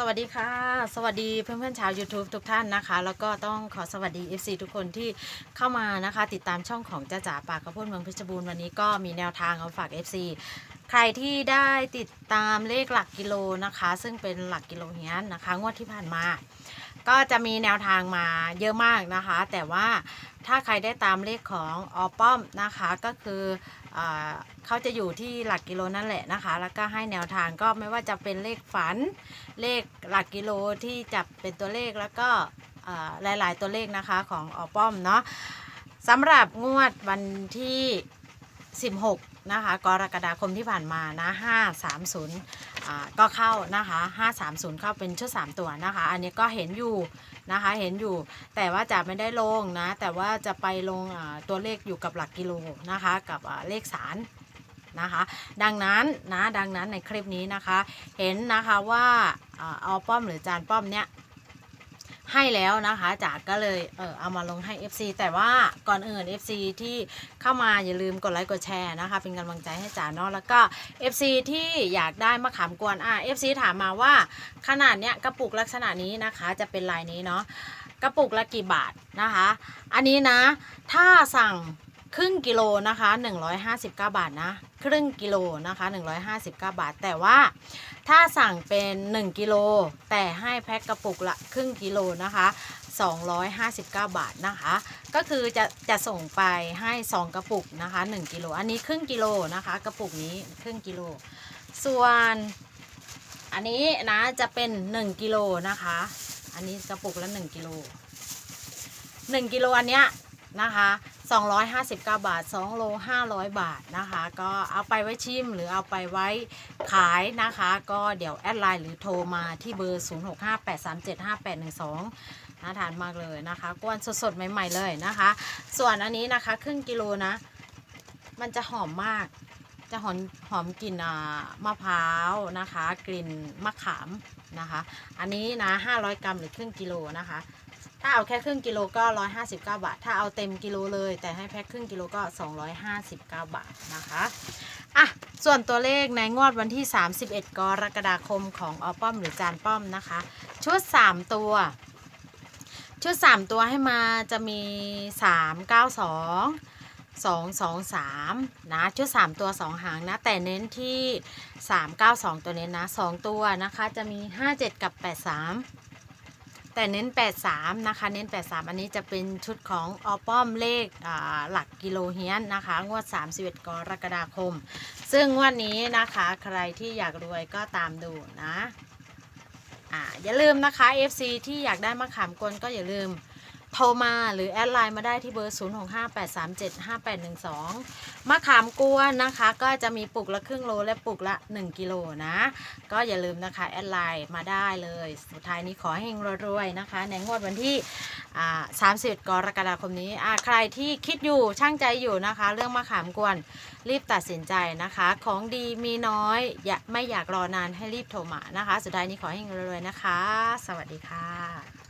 สวัสดีค่ะ สวัสดีเพื่อนๆชาว YouTube ทุกท่านนะคะ แล้วก็ต้องขอสวัสดี FC ทุกคนที่เข้ามานะคะ ติดตามช่องของจ้าจ๋าปากกระพุ้นเมืองเพชรบูรณ์วันนี้ก็มีแนวทางเอาฝาก FC ใครที่ได้ติดตามเลขหลักกิโลนะคะ ซึ่งเป็นหลักกิโลเฮียนนะคะ งวดที่ผ่านมา ก็จะมีแนวทางมาเยอะมากนะคะ แต่ว่า ถ้าใครได้ตามเลขของออป้อมนะคะก็คืออเขาจะอยู่ที่หลักกิโลนั่นแหละนะคะ แล้วก็ให้แนวทางก็ไม่ว่าจะเป็นเลขฝัน เลขหลักกิโลที่จับเป็นตัวเลขแล้วก็หลาย ๆ ตัวเลขนะคะของออป้อมเนาะสำหรับงวดวันที่ 16 นะคะ กรกฎาคมที่ผ่านมานะ 530 ก็เข้านะคะ 530 เข้าเป็นชุด 3 ตัวนะคะ อันนี้ก็เห็นอยู่นะคะเห็นอยู่แต่ว่าจะไม่ได้ลงนะ แต่ว่าจะไปลงตัวเลขอยู่กับหลักกิโลนะคะ กับเลขสารนะคะดังนั้นนะดังนั้นในคลิปนี้นะคะ เห็นนะคะว่าเอาป้อมหรือจานป้อมเนี้ย ให้แล้วนะคะจากก็เลยเออเอามาลงให้ FC แต่ว่าก่อนอื่น FC ที่เข้ามาอย่าลืมกดไลค์กดแชร์นะคะ เป็นกำลังใจให้จ๋าเนาะแล้วก็ FC ที่อยากได้มะขามกวนอะ FC ถามมาว่าขนาดเนี้ยกระปุกลักษณะนี้นะคะ จะเป็นลายนี้เนาะกระปุกละกี่บาทนะคะ อันนี้นะ ถ้าสั่ง ครึ่งกิโลนะคะ 159 บาทนะ ครึ่งกิโลนะคะ 159 บาท แต่ว่าถ้าสั่งเป็น 1 กิโล แต่ให้แพ็คกระปุกละครึ่งกิโลนะคะ 259 บาทนะคะ ก็คือจะจะส่งไปให้ 2 กระปุกนะคะ 1 กิโล อันนี้ครึ่งกิโลนะคะ กระปุกนี้ครึ่งกิโล ส่วนอันนี้นะจะเป็น 1 กิโลนะคะ อันนี้กระปุกละ 1 กิโล 1 กิโลอันเนี้ย นะคะ259 บาท 2 โล 500 บาทนะคะ ก็เอาไปไว้ชิมหรือเอาไปไว้ขายนะคะ ก็เดี๋ยวแอดไลน์หรือโทรมาที่เบอร์ 0658375812น่าทานมากเลยนะคะกวนสดๆ ใหม่ ๆ เลยนะคะ ส่วนอันนี้นะคะครึ่งกิโลนะ มันจะหอมมาก จะหอมหอมกลิ่นมะพร้าวนะคะ กลิ่นมะขามนะคะ อันนี้นะ 500 กรัมหรือครึ่งกิโลนะคะ ถ้าเอาแค่ครึ่งกิโลก็ 159 บาท ถ้าเอาเต็มกิโลเลย แต่ให้แพ็คครึ่งกิโลก็ 259 บาทนะคะอะส่วนตัวเลขในงวดวันที่ 31 กรกฎาคมของออป้อมหรือจานป้อมนะคะ ชุด 3 ตัว ชุด 3 ตัวให้มาจะมี 3 9 2 2 2 3 นะ ชุด 3 ตัว 2 หางนะ แต่เน้นที่ 3 9 2 ตัวเน้นนะ 2 ตัวนะคะ จะมี 57 กับ 83 แต่เน้น 83 นะคะ เน้น 83 อันนี้จะเป็นชุดของออป้อมเลขหลักกิโลเฮียนนะคะ งวด 31 กรกฎาคม ซึ่งงวดนี้นะคะใครที่อยากรวยก็ตามดูนะอ่าอย่าลืมนะคะ FC ที่อยากได้มะขามกลก็อย่าลืม โทรมาหรือแอดไลน์มาได้ที่เบอร์ 0658375812 มะขามกวนนะคะ ก็จะมีปลุกละครึ่งโลและปลุกละ 1 กิโลนะ ก็อย่าลืมนะคะแอดไลน์มาได้เลย สุดท้ายนี้ขอให้เฮงรวยๆนะคะ ในงวดวันที่30 กรกฎาคมนี้ ใครที่คิดอยู่ช่างใจอยู่นะคะ เรื่องมะขามกวนรีบตัดสินใจนะคะ ของดีมีน้อยอย่าไม่อยากรอนานให้รีบโทรมานะคะ สุดท้ายนี้ขอให้เฮงรวยๆนะคะ สวัสดีค่ะ